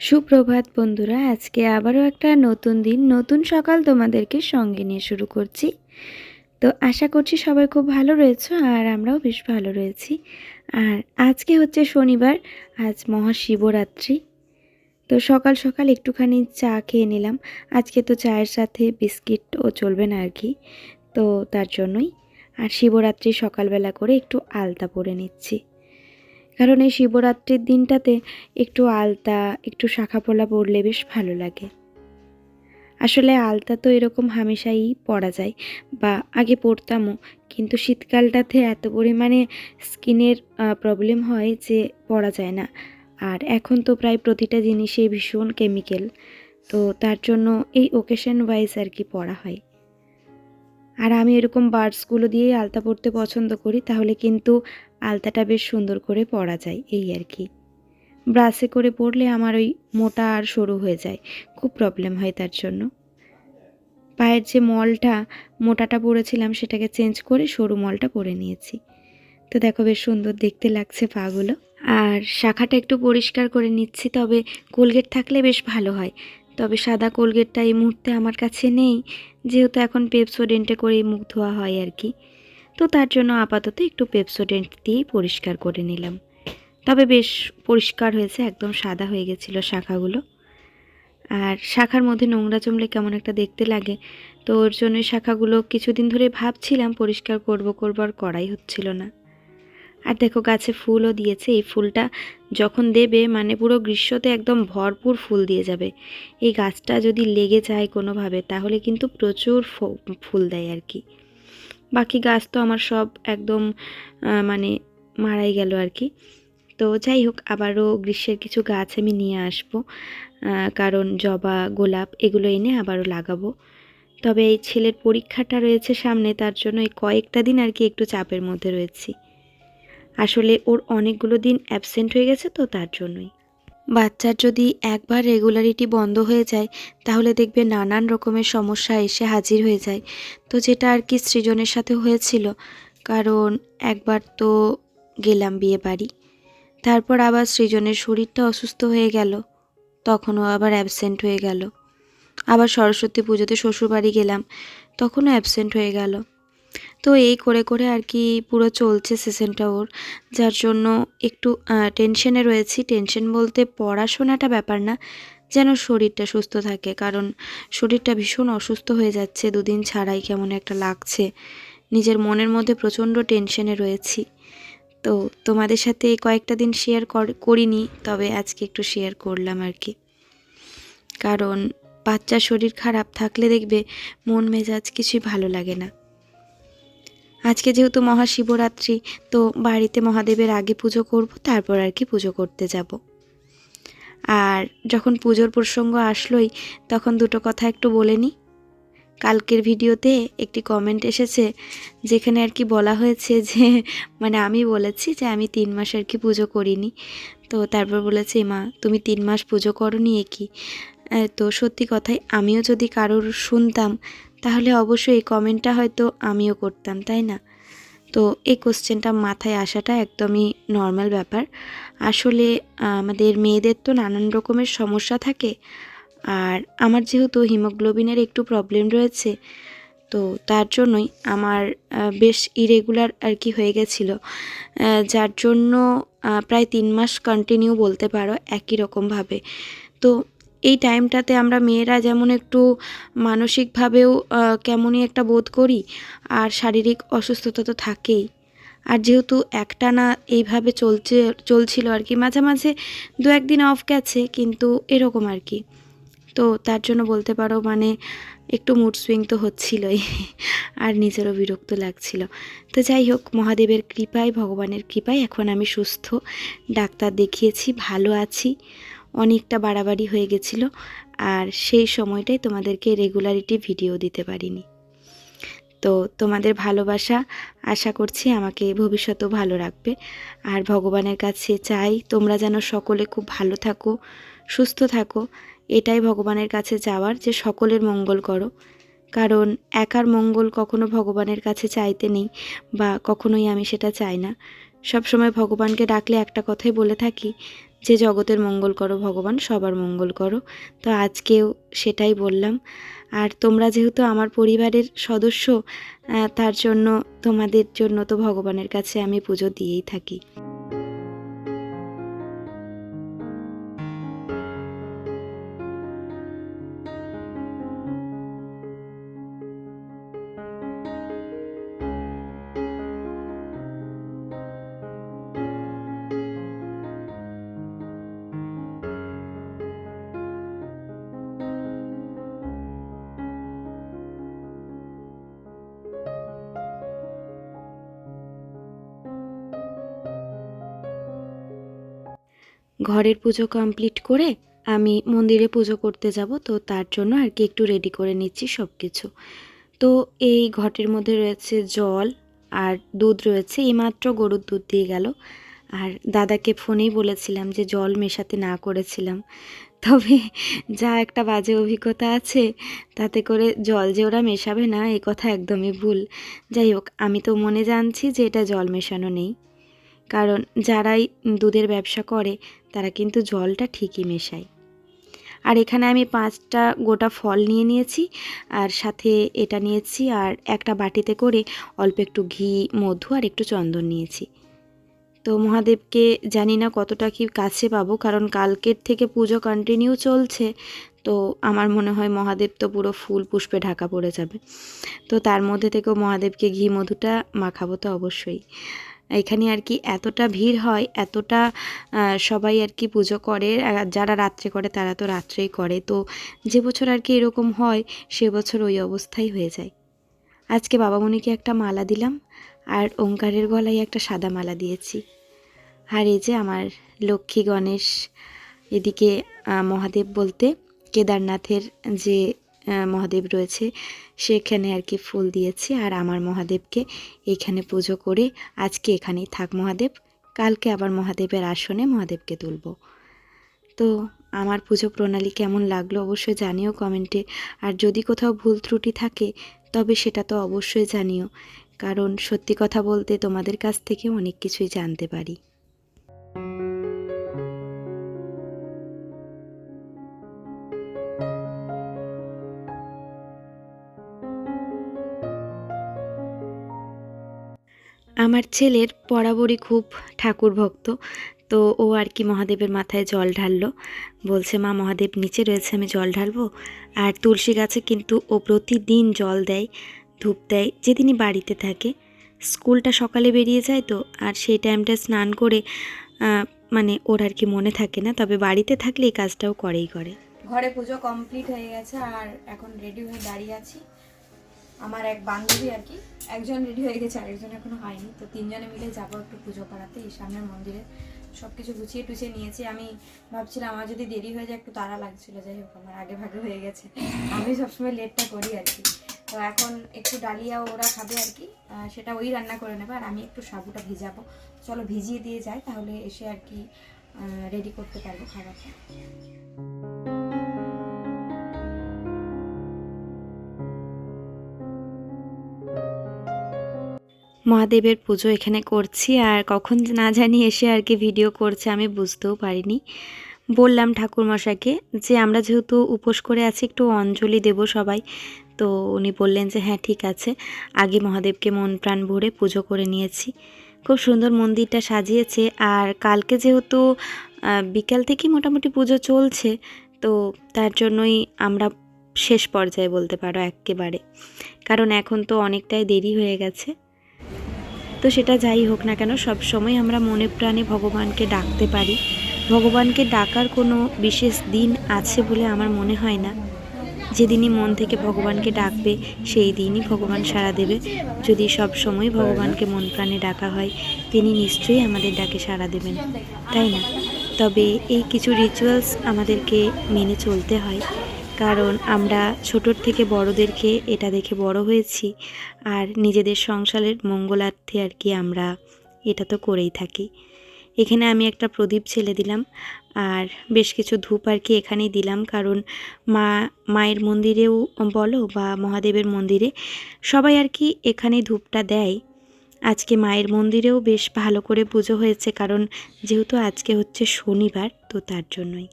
সুপ্রভাত বন্ধুরা, আজকে আবারও একটা নতুন দিন, নতুন সকাল তোমাদেরকে সঙ্গে নিয়ে শুরু করছি। তো আশা করছি সবাই খুব ভালো রয়েছে আর আমরাও বেশ ভালো রয়েছি। আর আজকে হচ্ছে শনিবার, আজ মহাশিবরাত্রি। তো সকাল সকাল একটুখানি চা খেয়ে নিলাম। আজকে তো চায়ের সাথে বিস্কিটও চলবে না আর কি, তো তার জন্যই। আর শিবরাত্রি সকালবেলা করে একটু আলতা পরে নিচ্ছি। কারণ এই শিবরাত্রির দিনটাতে একটু আলতা, একটু শাখা পোলা পরলে বেশ ভালো লাগে। আসলে আলতা তো এরকম হামেশাই পরা যায় বা আগে পরতামও, কিন্তু শীতকালটাতে এত পরিমাণে স্কিনের প্রবলেম হয় যে পরা যায় না। আর এখন তো প্রায় প্রতিটা জিনিসেই ভীষণ কেমিক্যাল, তো তার জন্য এই ওকেশন ওয়াইজ আর কি পরা হয়। আর আমি এরকম বার্ডসগুলো দিয়েই আলতা পরতে পছন্দ করি, তাহলে কিন্তু আলতাটা বেশ সুন্দর করে পরা যায়, এই আর কি। ব্রাশে করে পরলে আমার ওই মোটা আর সরু হয়ে যায়, খুব প্রবলেম হয় তার জন্য। পায়ের যে মলটা, মোটাটা পরেছিলাম সেটাকে চেঞ্জ করে সরু মলটা পরে নিয়েছি। তো দেখো বেশ সুন্দর দেখতে লাগছে পাগুলো। আর শাখাটা একটু পরিষ্কার করে নিচ্ছি, তবে কোলগেট থাকলে বেশ ভালো হয়। তবে সাদা কোলগেটটা এই মুহূর্তে আমার কাছে নেই, যেহেতু এখন পেপসোডেন্টে করেই মুখ ধোয়া হয় আর কি। তো তার জন্য আপাতত একটু পেপসোডেন্ট দিয়েই পরিষ্কার করে নিলাম। তবে বেশ পরিষ্কার হয়েছে, একদম সাদা হয়ে গেছিল শাখাগুলো। আর শাখার মধ্যে নোংরা জমলে কেমন একটা দেখতে লাগে। তো ওর জন্য শাখাগুলো কিছুদিন ধরে ভাবছিলাম পরিষ্কার করব করব আর করাই হচ্ছিল না। আর দেখো, গাছে ফুলও দিয়েছে। এই ফুলটা যখন দেবে মানে পুরো গ্রীষ্মতে একদম ভরপুর ফুল দিয়ে যাবে। এই গাছটা যদি লেগে যায় কোনোভাবে, তাহলে কিন্তু প্রচুর ফুল দেয় আর কি। বাকি গাছ তো আমার সব একদম মানে মারাই গেল আর কি। তো যাই হোক, আবারও গ্রীষ্মের কিছু গাছ আমি নিয়ে আসব কারণ জবা, গোলাপ এগুলো এনে আবারও লাগাবো। তবে এই ছেলের পরীক্ষাটা রয়েছে সামনে, তার জন্য এই কয়েকটা দিন আর কি একটু চাপের মধ্যে রয়েছি। আসলে ওর অনেকগুলো দিন অ্যাবসেন্ট হয়ে গেছে তো তার জন্যই। বাচ্চার যদি একবার রেগুলারিটি বন্ধ হয়ে যায়, তাহলে দেখবে নানান রকমের সমস্যা এসে হাজির হয়ে যায়। তো যেটা আর কি সৃজনের সাথে হয়েছিল, কারণ একবার তো গেলাম বিয়ে বাড়ি। তারপর আবার সৃজনের শরীরটা অসুস্থ হয়ে গেল, তখনও আবার অ্যাবসেন্ট হয়ে গেল। আবার সরস্বতী পুজোতে শ্বশুরবাড়ি গেলাম, তখনও অ্যাবসেন্ট হয়ে গেল। তো এই করে করে আর কি পুরো চলছে সেশনটা ওর। যার জন্য একটু টেনশনে রয়েছি। টেনশন বলতে পড়াশোনাটা ব্যাপার না, যেন শরীরটা সুস্থ থাকে। কারণ শরীরটা ভীষণ অসুস্থ হয়ে যাচ্ছে, দুদিন ছাড়াই কেমন একটা লাগছে। নিজের মনের মধ্যে প্রচণ্ড টেনশনে রয়েছি। তো তোমাদের সাথে কয়েকটা দিন শেয়ার করিনি, তবে আজকে একটু শেয়ার করলাম আর কি। কারণ বাচ্চার শরীর খারাপ থাকলে দেখবে মন মেজাজ কিছুই ভালো লাগে না। আজকে যেহেতু মহাশিবরাত্রি, তো বাড়িতে মহাদেবের আগে পুজো করব, তারপর আর কি পুজো করতে যাব। আর যখন পুজোর প্রসঙ্গ আসলোই, তখন দুটো কথা একটু বলে নিই কালকের ভিডিওতে একটি কমেন্ট এসেছে, যেখানে আর কি বলা হয়েছে যে মানে আমি বলেছি যে আমি তিন মাস আর কি পুজো করিনি। তো তারপর বলেছে, মা, তুমি তিন মাস পুজো করো নি কি? তো সত্যি কথাই আমিও যদি কারোর শুনতাম তাহলে অবশ্যই এই কমেন্টটা হয়তো আমিও করতাম, তাই না? তো এই কোশ্চেনটা মাথায় আসাটা একদমই নর্মাল ব্যাপার। আসলে আমাদের মেয়েদের তো নানান রকমের সমস্যা থাকে, আর আমার যেহেতু হিমোগ্লোবিনের একটু প্রবলেম রয়েছে, তো তার জন্যই আমার বেশ ইরেগুলার আর কি হয়ে গেছিল। যার জন্য প্রায় তিন মাস কন্টিনিউ বলতে পারো একই রকমভাবে তো এই টাইমটাতে আমরা মেয়েরা যেমন একটু মানসিকভাবেও কেমনই একটা বোধ করি, আর শারীরিক অসুস্থতা তো থাকেই। আর যেহেতু একটা না এইভাবে চলছে, চলছিল আর কি, মাঝে মাঝে দু একদিন অফ গেছে, কিন্তু এরকম আর কি। তো তার জন্য বলতে পারো মানে একটু মুড সুইং তো হচ্ছিলই, আর নিজেরও বিরক্ত লাগছিল। তো যাই হোক, মহাদেবের কৃপায়, ভগবানের কৃপায় এখন আমি সুস্থ। ডাক্তার দেখিয়েছি, ভালো আছি। অনেকটা বাড়াবাড়ি হয়ে গেছিল আর সেই সময়টাই তোমাদেরকে রেগুলারিটি ভিডিও দিতে পারিনি। তো তোমাদের ভালোবাসা আশা করছি আমাকে ভবিষ্যতেও ভালো রাখবে। আর ভগবানের কাছে চাই তোমরা যেন সকলে খুব ভালো থাকো, সুস্থ থাকো। এটাই ভগবানের কাছে যাওয়ার যে সকলের মঙ্গল করো। কারণ একার মঙ্গল কখনো ভগবানের কাছে চাইতে নেই বা কখনোই আমি সেটা চাই না। সবসময় ভগবানকে ডাকলে একটা কথাই বলে থাকি যে জগতের মঙ্গল করো, ভগবান, সবার মঙ্গল করো। তো আজকেও সেটাই বললাম। আর তোমরা যেহেতু আমার পরিবারের সদস্য তার জন্য, তোমাদের জন্য তো ভগবানের কাছে আমি পুজো দিয়েই থাকি। ঘরের পুজো কমপ্লিট করে আমি মন্দিরে পুজো করতে যাব, তো তার জন্য আর কি একটু রেডি করে নিচ্ছি সব কিছু তো এই ঘটের মধ্যে রয়েছে জল আর দুধ রয়েছে এইমাত্র গরুর দুধ দিয়ে গেল। আর দাদাকে ফোনেই বলেছিলাম যে জল মেশাতে না করেছিলাম। তবে যা একটা বাজে অভিজ্ঞতা আছে, তাতে করে জল যে ওরা মেশাবে না এই কথা একদমই ভুল। যাই হোক, আমি তো মনে জানছি যে এটা জল মেশানো নেই। কারণ যারাই দুধের ব্যবসা করে তারা কিন্তু জলটা ঠিকই মেশায়। আর এখানে আমি পাঁচটা গোটা ফল নিয়ে নিয়েছি, আর সাথে এটা নিয়েছি, আর একটা বাটিতে করে অল্প একটু ঘি, মধু আর একটু চন্দন নিয়েছি। তো মহাদেবকে জানি না কতটা কি কাছে পাবো, কারণ কালকের থেকে পুজো কন্টিনিউ চলছে, তো আমার মনে হয় মহাদেব তো পুরো ফুল পুষ্পে ঢাকা পড়ে যাবে। তো তার মধ্যে থেকেও মহাদেবকে ঘি, মধুটা মাখাবো তো অবশ্যই। এখানে আর কি এতটা ভিড় হয়, এতটা সবাই আর কি পুজো করে যারা রাত্রে করে তারা তো রাত্রেই করে। তো যে বছর আর কি এরকম হয়, সে বছর ওই অবস্থাই হয়ে যায়। আজকে বাবামণিকে একটা মালা দিলাম, আর ওঙ্কারের গলায় একটা সাদা মালা দিয়েছি। আর এই যে আমার লক্ষ্মী গণেশ, এদিকে মহাদেব বলতে কেদারনাথের যে মহাদেব রয়েছে, সেখানে আর কি ফুল দিয়েছি আর আমার মহাদেবকে এখানে পুজো করে আজকে এখানেই থাক মহাদেব। কালকে আবার মহাদেবের আসনে মহাদেবকে তুলব। তো আমার পুজো প্রণালী কেমন লাগল অবশ্যই জানিও কমেন্টে। আর যদি কোথাও ভুল ত্রুটি থাকে, তবে সেটা তো অবশ্যই জানিও। কারণ সত্যি কথা বলতে তোমাদের কাছ থেকে অনেক কিছুই জানতে পারি। আমার ছেলের বরাবরই খুব ঠাকুর ভক্ত তো ও আর কি মহাদেবের মাথায় জল ঢাললো। বলছে, মা, মহাদেব নিচে রয়েছে, আমি জল ঢালবো? আর তুলসী গাছে কিন্তু ও প্রতিদিন জল দেয়, ধূপ দেয়, যেদিনই বাড়িতে থাকে। স্কুলটা সকালে বেরিয়ে যায় তো, আর সেই টাইমটা স্নান করে মানে ওর আর কি মনে থাকে না, তবে বাড়িতে থাকলে এই কাজটাও করেই করে। ঘরে পুজো কমপ্লিট হয়ে গেছে, আর এখন রেডি হয়ে দাঁড়িয়ে আছি। আমার এক বান্ধবী আর কি, একজন রেডি হয়ে গেছে, আরেকজন এখনও হয়নি। তো তিনজনে মিলে যাব একটু পুজো করাতে, এই সামনের মন্দিরে। সব কিছু গুছিয়ে টুছিয়ে নিয়েছি। আমি ভাবছিলাম, আমার যদি দেরি হয়ে যায়, একটু তাড়া লাগছিল। যাই হোক, আমার আগে ভাগে হয়ে গেছে। আমি সবসময় লেটটা করি আর কি। তো এখন একটু ডালিয়া ওরা খাবে আর কি। সেটা ওই রান্না করে নেবে, আর আমি একটু সাবুটা ভিজাবো। চলো ভিজিয়ে দিয়ে যাই, তাহলে এসে আর কি রেডি করতে পারব খাবারটা। মহাদেবের পুজো এখানে করছি আর কখন না জানি এসে আর কি ভিডিও করছে, আমি বুঝতেও পারিনি। বললাম ঠাকুরমশাইকে যে আমরা যেহেতু উপোস করে আছি, একটু অঞ্জলি দেব সবাই। তো উনি বললেন যে হ্যাঁ ঠিক আছে। আগে মহাদেবকে মন প্রাণ ভরে পুজো করে নিয়েছি। খুব সুন্দর মন্দিরটা সাজিয়েছে আর কালকে যেহেতু বিকাল থেকেই মোটামুটি পুজো চলছে, তো তার জন্যই আমরা শেষ পর্যায়ে বলতে পারো একেবারে। কারণ এখন তো অনেকটাই দেরি হয়ে গেছে। তো সেটা যাই হোক না কেন সব সময় আমরা মনে প্রাণে ভগবানকে ডাকতে পারি। ভগবানকে ডাকার কোনো বিশেষ দিন আছে বলে আমার মনে হয় না। যেদিনই মন থেকে ভগবানকে ডাকবে সেই দিনই ভগবান সাড়া দেবে। যদি সব সময় ভগবানকে মন প্রাণে ডাকা হয় তিনি নিশ্চয়ই আমাদের ডাকে সাড়া দেবেন। তাই না? তবে এই কিছু রিচুয়ালস আমাদেরকে মেনে চলতে হয়। কারণ আমরা ছোটোর থেকে বড়দেরকে এটা দেখে বড় হয়েছি আর নিজেদের সংসারের মঙ্গলার্থে আর কি আমরা এটা তো করেই থাকি। এখানে আমি একটা প্রদীপ ছেলে দিলাম আর বেশ কিছু ধূপ আর কি এখানেই দিলাম কারণ মা, মায়ের মন্দিরেও বলো বা মহাদেবের মন্দিরে সবাই আর কি এখানেই ধূপটা দেয়। আজকে মায়ের মন্দিরেও বেশ ভালো করে পুজো হয়েছে কারণ যেহেতু আজকে হচ্ছে শনিবার তো তার জন্যই।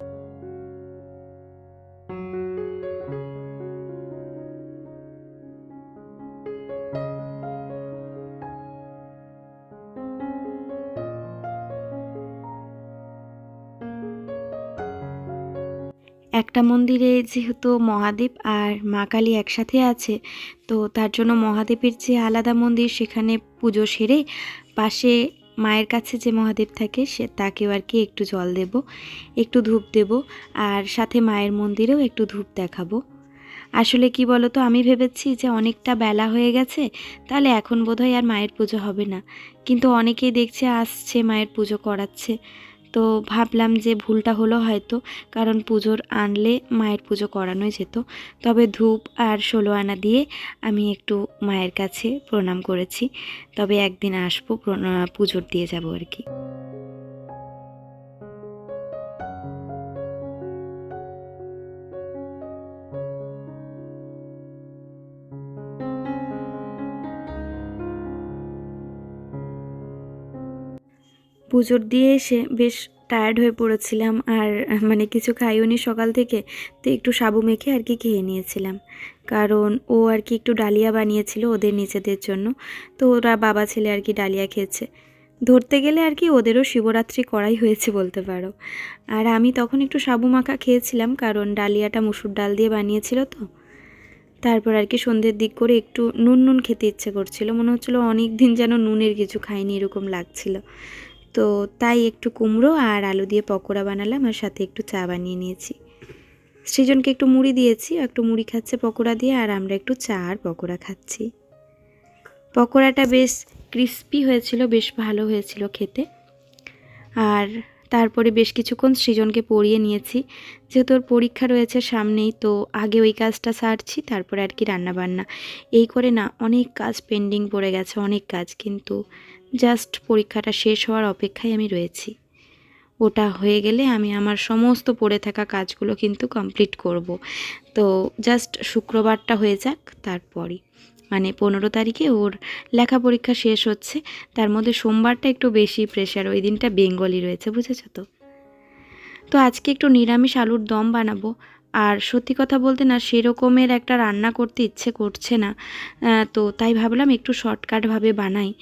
একটা মন্দিরে যেহেতু মহাদেব আর মা কালী একসাথে আছে, তো তার জন্য মহাদেবের যে আলাদা মন্দির সেখানে পুজো সেরে পাশে মায়ের কাছে যে মহাদেব থাকে সে তাকেও আর কি একটু জল দেব, একটু ধূপ দেব আর সাথে মায়ের মন্দিরেও একটু ধূপ দেখাবো। আসলে কি বলো তো আমি ভেবেছি যে অনেকটা বেলা হয়ে গেছে, তাহলে এখন বোধহয় আর মায়ের পুজো হবে না। কিন্তু অনেকেই দেখছে, আসছে মায়ের পুজো করাচ্ছে। তো ভাবলাম যে ভুলটা হলো হয়তো, কারণ পুজোর আনলে মায়ের পুজো করানোই যেত। তবে ধূপ আর ষোলো আনা দিয়ে আমি একটু মায়ের কাছে প্রণাম করেছি। তবে একদিন আসব পুজোর দিয়ে যাব আর কি। পুজোর দিয়ে এসে বেশ টায়ার্ড হয়ে পড়েছিলাম আর মানে কিছু খাইওনি সকাল থেকে, তো একটু সাবু মেখে আর কি খেয়ে নিয়েছিলাম। কারণ ও আর কি একটু ডালিয়া বানিয়েছিল ওদের নিজেদের জন্য, তো ওরা বাবা ছেলে আর কি ডালিয়া খেয়েছে। ধরতে গেলে আর কি ওদেরও শিবরাত্রি করাই হয়েছে বলতে পারো। আর আমি তখন একটু সাবু মাখা খেয়েছিলাম, কারণ ডালিয়াটা মুসুর ডাল দিয়ে বানিয়েছিল তো। তারপর আর কি সন্ধ্যের দিক করে একটু নুন নুন খেতে ইচ্ছে করছিল, মনে হচ্ছিল অনেক দিন যেন নুনের কিছু খাইনি এরকম লাগছিল। তো তাই একটু কুমড়ো আর আলু দিয়ে পকোড়া বানালাম আর সাথে একটু চা বানিয়ে নিয়েছি। সৃজনকে একটু মুড়ি দিয়েছি একটু মুড়ি খাচ্ছে পকোড়া দিয়ে আর আমরা একটু চা আর পকোড়া খাচ্ছি। পকোড়াটা বেশ ক্রিস্পি হয়েছিল, বেশ ভালো হয়েছিল খেতে। আর তারপরে বেশ কিছুক্ষণ সৃজনকে পড়িয়ে নিয়েছি। যেহেতু ওর পরীক্ষা রয়েছে সামনেই, তো আগে ওই কাজটা সারছি, তারপরে আর কি রান্না বান্না এই করে না, অনেক কাজ পেন্ডিং পড়ে গেছে, অনেক কাজ, কিন্তু জাস্ট পরীক্ষাটা শেষ হওয়ার অপেক্ষায় আমি রয়েছি। ওটা হয়ে গেলে আমি আমার সমস্ত পড়ে থাকা কাজগুলো কিন্তু কমপ্লিট করব। তো জাস্ট শুক্রবারটা হয়ে যাক, তারপরই। মানে পনেরো তারিখে ওর লেখা পরীক্ষা শেষ হচ্ছে, তার মধ্যে সোমবারটা একটু বেশি প্রেশার ওই দিনটা বেঙ্গলি রয়েছে, বুঝেছ তো? তো আজকে একটু নিরামিষ আলুর দম বানাবো। আর সত্যি কথা বলতে না, সেরকমের একটা রান্না করতে ইচ্ছে করছে না। তো তাই ভাবলাম একটু শর্টকাটভাবে বানাই।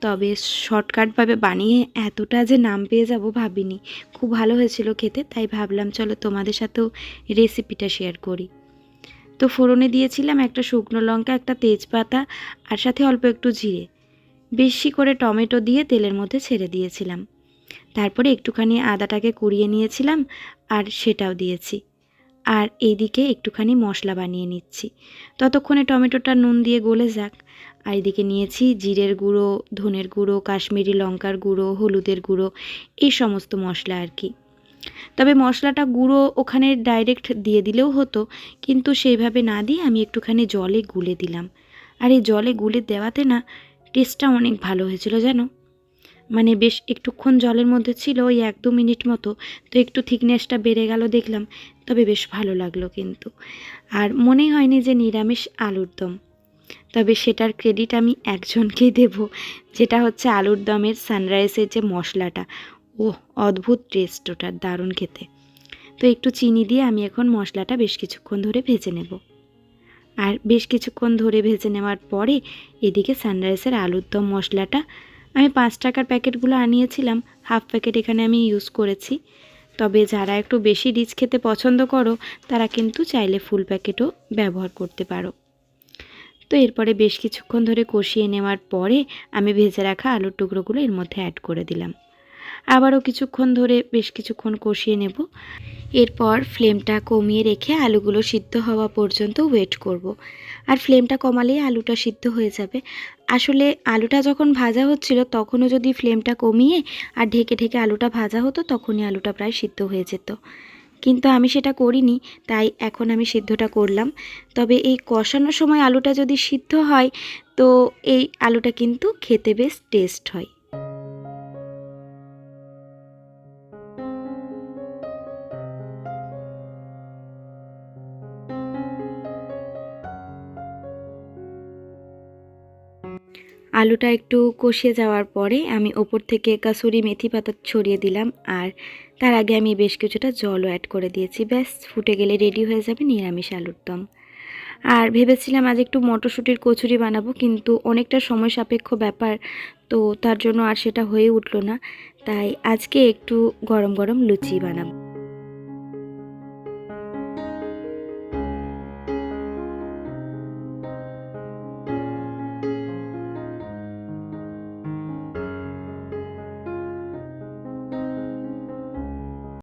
তবে শর্টকাটভাবে বানিয়ে এতটা যে নাম পেয়ে যাব ভাবিনি। খুব ভালো হয়েছিল খেতে, তাই ভাবলাম চলো তোমাদের সাথেও রেসিপিটা শেয়ার করি। তো ফোড়নে দিয়েছিলাম একটা শুকনো লঙ্কা, একটা তেজপাতা আর সাথে অল্প একটু জিরে। বেশি করে টমেটো দিয়ে তেলের মধ্যে ছেড়ে দিয়েছিলাম। তারপরে একটুখানি আদাটাকে কুড়িয়ে নিয়েছিলাম আর সেটাও দিয়েছি। আর এইদিকে একটুখানি মশলা বানিয়ে নিচ্ছি। ততক্ষণে টমেটোটা নুন দিয়ে গলে যাক। আর এদিকে নিয়েছি জিরের গুঁড়ো, ধনের গুঁড়ো, কাশ্মীরি লঙ্কার গুঁড়ো, হলুদের গুঁড়ো, এই সমস্ত মশলা আর কি। তবে মশলাটা গুঁড়ো ওখানে ডাইরেক্ট দিয়ে দিলেও হতো, কিন্তু সেইভাবে না দিয়ে আমি একটুখানি জলে গুলে দিলাম। আর এই জলে গুলে দেওয়াতে না টেস্টটা অনেক ভালো হয়েছিল জানো? মানে বেশ একটুক্ষণ জলের মধ্যে ছিল, ওই এক দু মিনিট মতো, তো একটু থিকনেসটা বেড়ে গেল দেখলাম। তবে বেশ ভালো লাগল কিন্তু। আর মনেই হয়নি যে নিরামিষ আলুর দম। তবে সেটার ক্রেডিট আমি একজনকেই দেব, যেটা হচ্ছে আলুর দমের সানরাইসের যে মশলাটা। ও অদ্ভুত টেস্ট ওটার, দারুণ খেতে। তো একটু চিনি দিয়ে আমি এখন মশলাটা বেশ কিছুক্ষণ ধরে ভেজে নেব। আর বেশ কিছুক্ষণ ধরে ভেজে নেওয়ার পরে এদিকে সানরাইসের আলুর দম মশলাটা, আমি পাঁচ টাকার প্যাকেটগুলো আনিয়েছিলাম। হাফ প্যাকেট এখানে আমি ইউজ করেছি। তবে যারা একটু বেশি রিচ খেতে পছন্দ করো, তারা কিন্তু চাইলে ফুল প্যাকেটও ব্যবহার করতে পারো। তো এরপরে বেশ কিছুক্ষণ ধরে কষিয়ে নেওয়ার পরে আমি ভেজে রাখা আলুর টুকরোগুলো এর মধ্যে অ্যাড করে দিলাম। আবারও কিছুক্ষণ ধরে বেশ কিছুক্ষণ কষিয়ে নেব। এরপর ফ্লেমটা কমিয়ে রেখে আলুগুলো সিদ্ধ হওয়া পর্যন্ত ওয়েট করব। আর ফ্লেমটা কমালেই আলুটা সিদ্ধ হয়ে যাবে। আসলে আলুটা যখন ভাজা হচ্ছিল তখনও যদি ফ্লেমটা কমিয়ে আর ঢেকে ঢেকে আলুটা ভাজা হতো তখনই আলুটা প্রায় সিদ্ধ হয়ে যেত। কিন্তু আমি সেটা করিনি, তাই এখন আমি সিদ্ধটা করলাম। তবে এই কষানোর সময় আলুটা যদি সিদ্ধ হয়, তো এই আলুটা কিন্তু খেতে বেশ টেস্ট হয়। আলুটা একটু কষিয়ে যাওয়ার পরে আমি ওপর থেকে কাসুরি মেথি পাতা ছড়িয়ে দিলাম আর তার আগে আমি বেশ কিছুটা জলও অ্যাড করে দিয়েছি। ব্যাস, ফুটে গেলে রেডি হয়ে যাবে নিরামিষ আলুর দম। আর ভেবেছিলাম আজ একটু মটরশুঁটির কচুরি বানাবো, কিন্তু অনেকটা সময় সাপেক্ষ ব্যাপার, তো তার জন্য আর সেটা হয়ে উঠল না। তাই আজকে একটু গরম গরম লুচি বানাবো।